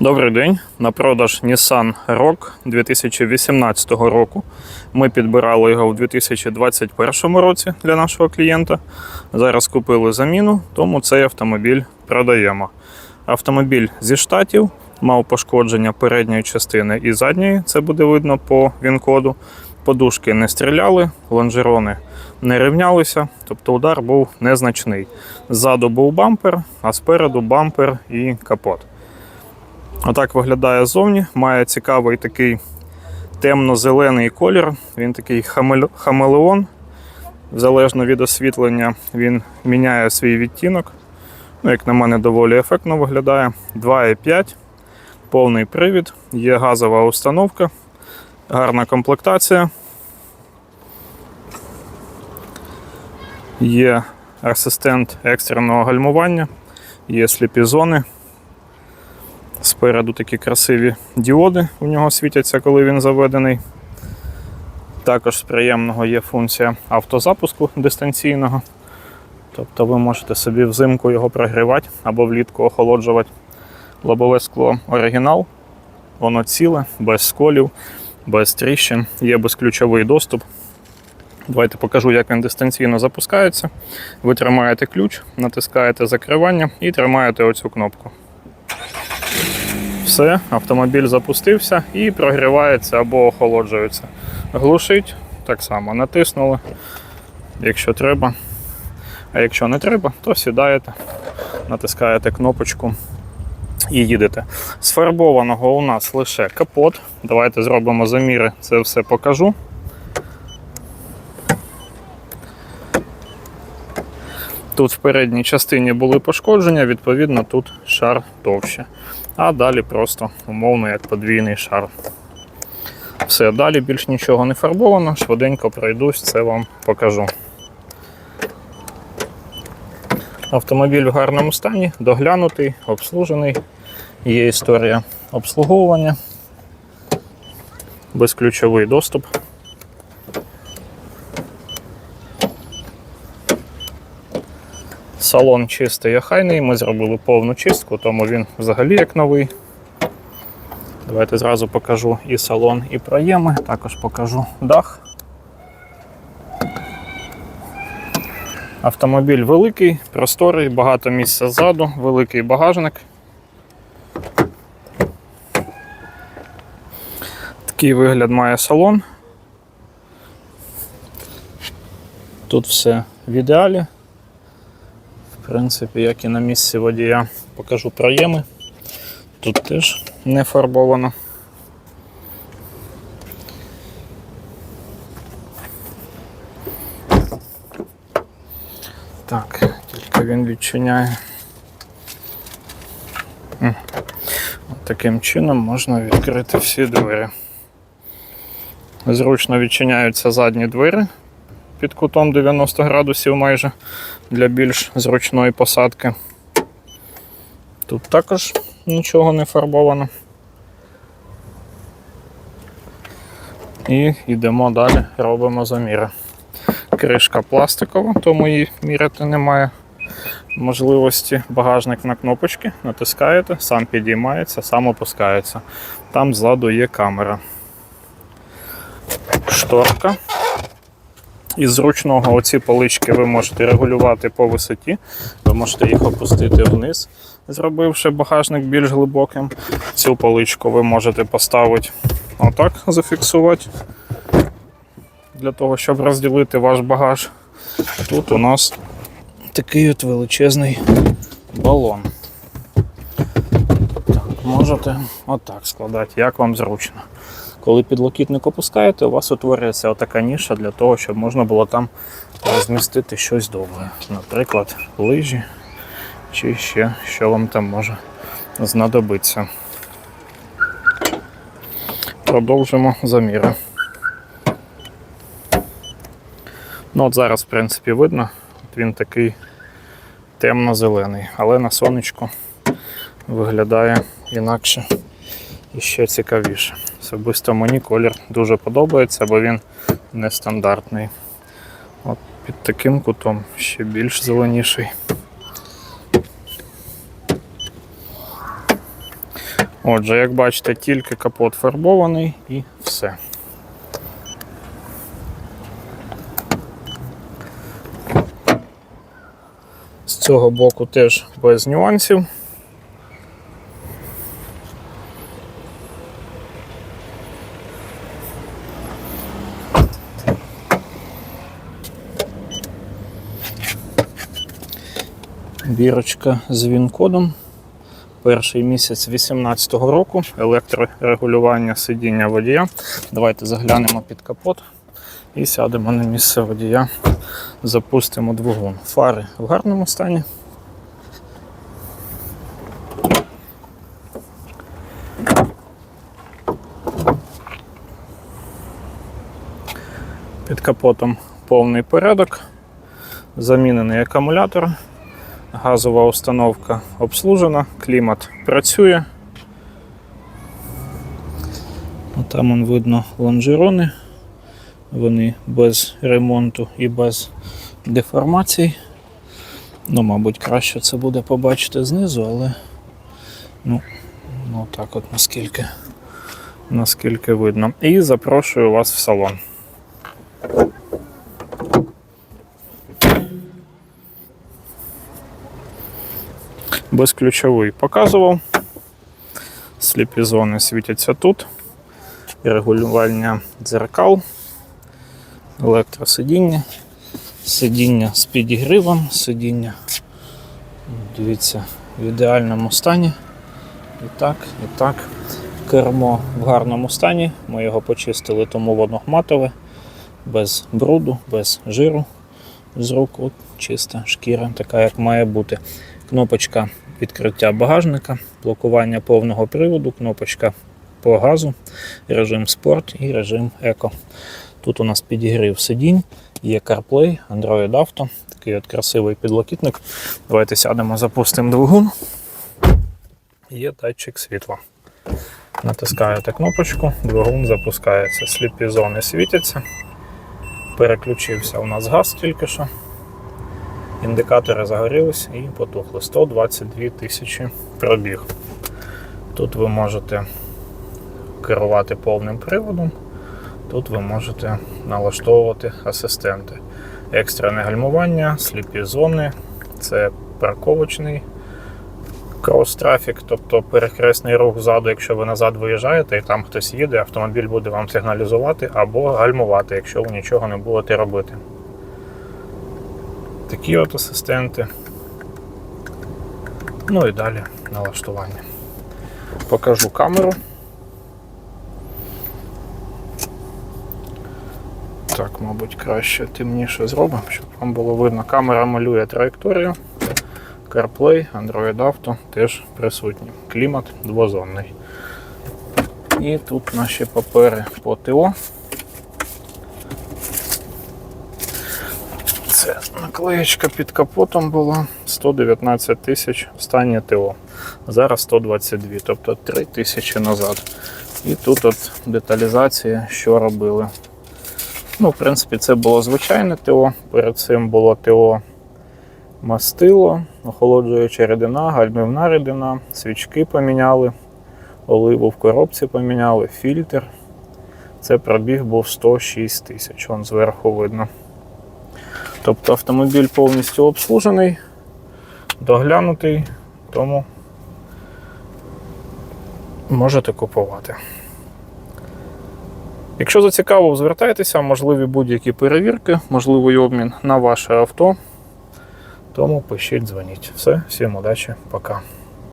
Добрий день. На продаж Nissan Rogue 2018 року. Ми підбирали його у 2021 році для нашого клієнта. Зараз купили заміну, тому цей автомобіль продаємо. Автомобіль зі штатів мав пошкодження передньої частини і задньої, це буде видно по він-коду. Подушки не стріляли, лонжерони не рівнялися, тобто удар був незначний. Ззаду був бампер, а спереду бампер і капот. Отак виглядає ззовні. Має цікавий такий темно-зелений колір. Він такий хамелеон. Залежно від освітлення, він міняє свій відтінок. Ну, як на мене, доволі ефектно виглядає. 2,5, повний привід, є газова установка, гарна комплектація. Є асистент екстреного гальмування, є сліпі зони. Спереду такі красиві діоди у нього світяться, коли він заведений. Також з приємного є функція автозапуску дистанційного. Тобто ви можете собі взимку його прогрівати або влітку охолоджувати. Лобове скло оригінал, воно ціле, без сколів, без тріщин, є безключовий доступ. Давайте покажу, як він дистанційно запускається. Ви тримаєте ключ, натискаєте закривання і тримаєте оцю кнопку. Все, автомобіль запустився і прогрівається або охолоджується. Глушить так само натиснули, якщо треба. А якщо не треба, то сідаєте, натискаєте кнопочку і їдете. Сфарбованого у нас лише капот. Давайте зробимо заміри, це все покажу. Тут в передній частині були пошкодження, відповідно, тут шар товще. А далі просто умовно як подвійний шар. Все, далі більш нічого не фарбовано, швиденько пройдусь, це вам покажу. Автомобіль в гарному стані, доглянутий, обслужений. Є історія обслуговування, безключовий доступ. Салон чистий охайний, ми зробили повну чистку, тому він взагалі як новий. Давайте зразу покажу і салон, і проєми, також покажу дах. Автомобіль великий, просторий, багато місця ззаду, великий багажник. Такий вигляд має салон. Тут все в ідеалі. В принципі, як і на місці водія, покажу проєми. Тут теж не фарбовано. Так, тільки він відчиняє. Таким чином можна відкрити всі двері. Зручно відчиняються задні двері під кутом 90 градусів майже для більш зручної посадки. Тут також нічого не фарбовано. І йдемо далі, робимо заміри. Кришка пластикова, тому її міряти немає можливості. Багажник на кнопочки, натискаєте, сам підіймається, сам опускається. Там ззаду є камера. Шторка. Із зручного оці полички ви можете регулювати по висоті, ви можете їх опустити вниз, зробивши багажник більш глибоким. Цю поличку ви можете поставити отак, зафіксувати, для того, щоб розділити ваш багаж. Тут у нас такий от величезний балон. Так, можете отак складати, як вам зручно. Коли підлокітник опускаєте, у вас утворюється отака ніша для того, щоб можна було там розмістити щось довге. Наприклад, лижі чи ще що вам там може знадобитися. Продовжимо заміри. Ну от Зараз, в принципі, видно, от він такий темно-зелений, але на сонечку виглядає інакше і ще цікавіше. Особисто мені колір дуже подобається, бо він нестандартний. От під таким кутом ще більш зеленіший. Отже, як бачите, тільки капот фарбований і все. З цього боку теж без нюансів. Бірочка з він-кодом. Перший місяць 2018 року. Електрорегулювання сидіння водія. Давайте заглянемо під капот і сядемо на місце водія. Запустимо двигун. Фари в гарному стані. Під капотом повний порядок. Замінений акумулятор. Газова установка обслужена, клімат працює. Там он видно лонжерони. Вони без ремонту і без деформацій. Ну, мабуть, краще це буде побачити знизу, але ну, ну так от наскільки, наскільки видно. І запрошую вас в салон. Безключовий показував. Сліпі зони світяться тут. Регулювання дзеркал, електросидіння, сидіння з підігрівом, сидіння, дивіться, в ідеальному стані. І так, і так. Кермо в гарному стані. Ми його почистили, тому воно матове, без бруду, без жиру з рук. От чиста шкіра, така як має бути. Кнопочка відкриття багажника, блокування повного приводу, кнопочка по газу, режим спорт і режим еко. Тут у нас підігрів сидінь, є CarPlay, Android Auto, такий от красивий підлокітник. Давайте сядемо, запустимо двигун. Є датчик світла. Натискаєте кнопочку, двигун запускається. Сліпі зони світяться. Переключився у нас газ тільки що. Індикатори загорілись і потухли. 122 тисячі пробіг. Тут ви можете керувати повним приводом, тут ви можете налаштовувати асистенти. Екстрене гальмування, сліпі зони, це парковочний крос-трафік, тобто перехресний рух ззаду, якщо ви назад виїжджаєте і там хтось їде, автомобіль буде вам сигналізувати або гальмувати, якщо ви нічого не будете робити такі от асистенти. Ну і далі налаштування. Покажу камеру. Так, мабуть, краще темніше зробимо, щоб вам було видно. Камера малює траєкторію. CarPlay, Android Auto теж присутні. Клімат двозонний. І тут наші папери по ТО. Це наклеєчка під капотом була 119 тисяч останнє ТО. Зараз 122, тобто 3 тисячі назад. І тут от деталізація, що робили. Ну, в принципі, це було звичайне ТО. Перед цим було ТО мастило, охолоджуюча рідина, гальмівна рідина, свічки поміняли, оливу в коробці поміняли, фільтр. Це пробіг був 106 тисяч, вон зверху видно. Тобто автомобіль повністю обслужений, доглянутий, тому можете купувати. Якщо зацікавив, звертайтеся, можливі будь-які перевірки, можливий обмін на ваше авто. Тому пишіть, дзвоніть. Все, всім удачі, пока.